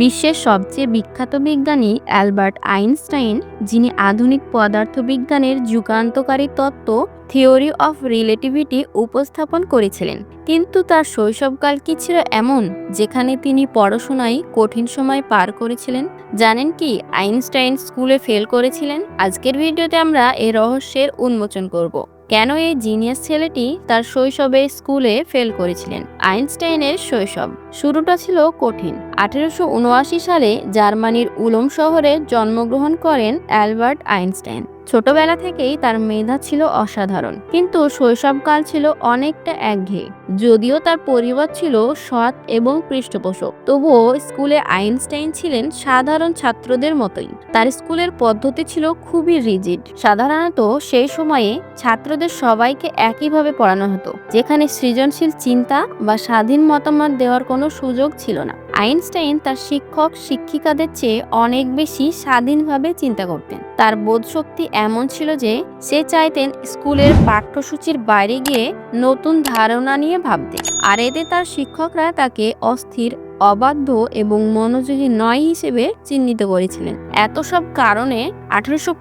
বিশ্বের সবচেয়ে বিখ্যাত বিজ্ঞানী অ্যালবার্ট আইনস্টাইন, যিনি আধুনিক পদার্থবিজ্ঞানের যুগান্তকারী তত্ত্ব, থিওরি অফ রিলেটিভিটি উপস্থাপন করেছিলেন। কিন্তু তার শৈশবকাল কি ছিল এমন, যেখানে তিনি পড়াশোনায় কঠিন সময় পার করেছিলেন? জানেন কি, আইনস্টাইন স্কুলে ফেল করেছিলেন? আজকের ভিডিওতে আমরা এ রহস্যের উন্মোচন করব। কেন এই জিনিয়াস ছেলেটি তার শৈশবে স্কুলে ফেল করেছিলেন? আইনস্টাইনের শৈশব। শুরুটা ছিল কঠিন। আঠেরোশো উনআশি সালে জার্মানির উলম শহরে জন্মগ্রহণ করেন অ্যালবার্ট আইনস্টাইন। ছোটবেলা থেকেই তার মেধা ছিল অসাধারণ, কিন্তু শৈশবকাল ছিল অনেকটা একঘেয়ে। যদিও তার পরিবার ছিল সৎ এবং পৃষ্ঠপোষক, তবুও স্কুলে আইনস্টাইন ছিলেন সাধারণ ছাত্রদের মতোই। তার স্কুলের পদ্ধতি ছিল খুবই রিজিড। সাধারণত সেই সময়ে ছাত্রদের সবাইকে একইভাবে পড়ানো হতো, যেখানে সৃজনশীল চিন্তা বা স্বাধীন মতামত দেওয়ার কোনো সুযোগ ছিল না। আইনস্টাইন তার শিক্ষক শিক্ষিকাদের চেয়ে অনেক বেশি স্বাধীনভাবে চিন্তা করতেন। তার বোধশক্তি এমন ছিল যে সে চাইতেন স্কুলের পাঠ্যসূচির বাইরে গিয়ে নতুন ধারণা নিয়ে ভাবতে। আর এতে তার শিক্ষকরা তাকে অস্থির অবাধ্য এবং মনোযোগী নয় হিসেবে চিহ্নিত করেছিলেন। এত সব কারণে আঠারোশো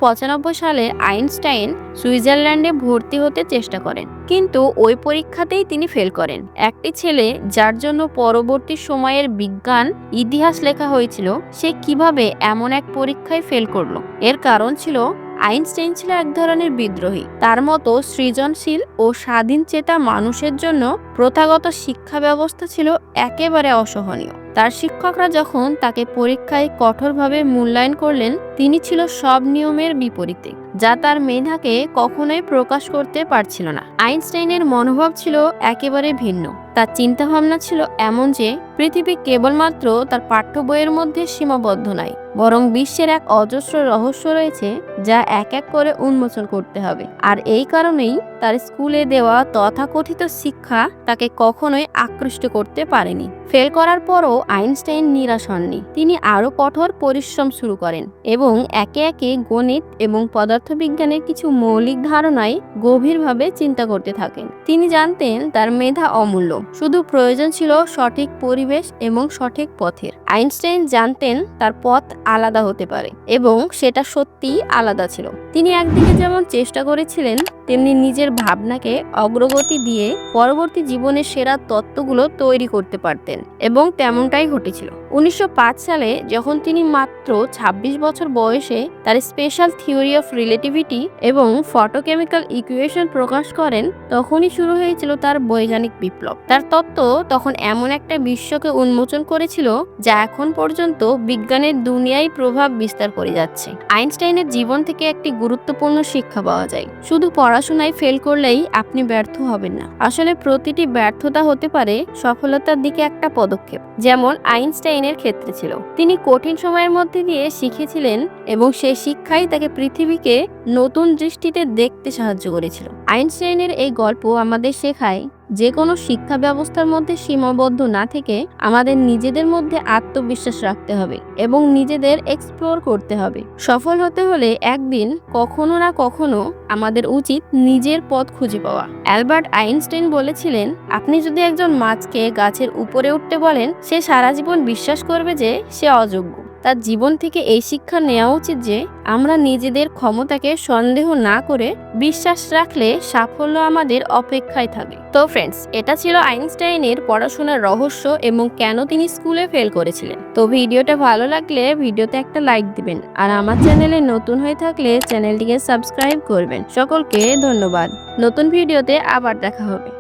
সালে আইনস্টাইন সুইজারল্যান্ডে ভর্তি হতে চেষ্টা করেন। কিন্তু ওই পরীক্ষাতেই তিনি ফেল করেন। একটি ছেলে যার জন্য পরবর্তী সময়ের বিজ্ঞান, ইতিহাস লেখা হয়েছিল, সে কীভাবে এমন এক পরীক্ষায় ফেল করল? এর কারণ ছিল আইনস্টাইন ছিল এক ধরনের বিদ্রোহী। তার মতো সৃজনশীল ও স্বাধীন চেতা মানুষের জন্য প্রথাগত শিক্ষা ব্যবস্থা ছিল একেবারে অসহনীয়। তার শিক্ষকরা যখন তাকে পরীক্ষায় কঠোরভাবে মূল্যায়ন করলেন, তিনি ছিল সব নিয়মের বিপরীতে, যা তার মেধাকে কখনোই প্রকাশ করতে পারছিল না। আইনস্টাইনের মনোভাব ছিল একেবারে ভিন্ন। তার চিন্তাভাবনা ছিল এমন যে, পৃথিবী কেবলমাত্র তার পাঠ্য বইয়ের মধ্যে সীমাবদ্ধ নয় বরং বিশ্বের এক অজস্র রহস্য রয়েছে যা এক এক করে উন্মোচন করতে হবে। আর এই কারণেই তার স্কুলে দেওয়া তথাকথিত শিক্ষা তাকে কখনোই আকৃষ্ট করতে পারেনি। ফেল করার পরও আইনস্টাইন নিরাশ হননি। তিনি আরও কঠোর পরিশ্রম শুরু করেন এবং একে একে গণিত এবং পদার্থবিজ্ঞানের কিছু মৌলিক ধারণায় গভীরভাবে চিন্তা করতে থাকেন। তিনি জানতেন তার মেধা অমূল্য, শুধু প্রয়োজন ছিল সঠিক পরিবেশ এবং সঠিক পথের। আইনস্টাইন জানতেন তার পথ আলাদা হতে পারে এবং সেটা সত্যিই আলাদা ছিল। তিনি একদিকে যেমন চেষ্টা করেছিলেন, তেমনি নিজের ভাবনাকে অগ্রগতি দিয়ে পরবর্তী জীবনের সেরা তত্ত্বগুলো তৈরি করতে পারতেন এবং তেমনটাই ঘটেছিল। উনিশশো পাঁচ সালে যখন তিনি মাত্র ২৬ বছর বয়সে তার স্পেশাল থিওরি অফ রিলেটিভিটি এবং ফটোকেমিক্যাল ইকুয়েশন প্রকাশ করেন, তখনই শুরু হয়েছিল তার বৈজ্ঞানিক বিপ্লব। তার তত্ত্ব তখন এমন একটা বিশ্বকে উন্মোচন করেছিল, যা এখন পর্যন্ত বিজ্ঞানের দুনিয়ায় প্রভাব বিস্তার করে যাচ্ছে। আইনস্টাইনের জীবন থেকে একটি গুরুত্বপূর্ণ শিক্ষা পাওয়া যায়। শুধু পড়াশোনায় ফেল করলেই আপনি ব্যর্থ হবেন না। আসলে প্রতিটি ব্যর্থতা হতে পারে সফলতার দিকে একটা পদক্ষেপ, যেমন আইনস্টাইনের ক্ষেত্রে ছিল। তিনি কঠিন সময়ের মধ্যে দিয়ে শিখেছিলেন এবং সেই শিক্ষাই তাকে পৃথিবীকে নতুন দৃষ্টিতে দেখতে সাহায্য করেছিল। আইনস্টাইনের এই গল্প আমাদের শেখায় যে কোনো শিক্ষা ব্যবস্থার মধ্যে সীমাবদ্ধ না থেকে আমাদের নিজেদের মধ্যে আত্মবিশ্বাস রাখতে হবে এবং নিজেদের এক্সপ্লোর করতে হবে। সফল হতে হলে একদিন কখনো না কখনো আমাদের উচিত নিজের পথ খুঁজে পাওয়া। অ্যালবার্ট আইনস্টাইন বলেছিলেন, আপনি যদি একজন মাছকে গাছের উপরে উঠতে বলেন, সে সারা জীবন বিশ্বাস করবে যে সে অযোগ্য। তার জীবন থেকে এই শিক্ষা নেওয়া উচিত যে, আমরা নিজেদের ক্ষমতাকে সন্দেহ না করে বিশ্বাস রাখলে সাফল্য আমাদের অপেক্ষায় থাকে। তো ফ্রেন্ডস এটা ছিল আইনস্টাইনের পড়াশোনার রহস্য এবং কেন তিনি স্কুলে ফেল করেছিলেন। তো ভিডিওটা ভালো লাগলে ভিডিওতে একটা লাইক দিবেন। আর আমার চ্যানেলে নতুন হয়ে থাকলে চ্যানেলটিকে সাবস্ক্রাইব করবেন। সকলকে ধন্যবাদ। নতুন ভিডিওতে আবার দেখা হবে।